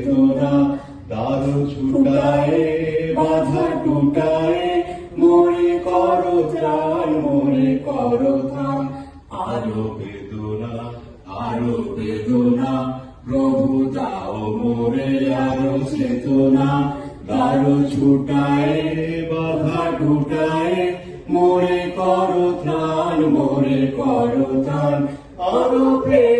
চেতনা দারু ছুটায়, বাধা টুটায় মরে করো ত্রাণ মরে করো ত্রাণ আরও বেদনা আরও বেদনা, প্রভু দাও মোরে, আরও চেতনা। দারু ছুটায়, বাধা টুটায় মোরে করো ত্রাণ মোরে করো ত্রাণ। আরও প্রেমে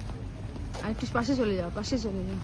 আর একটু পাশে চলে যাও পাশে চলে যাও।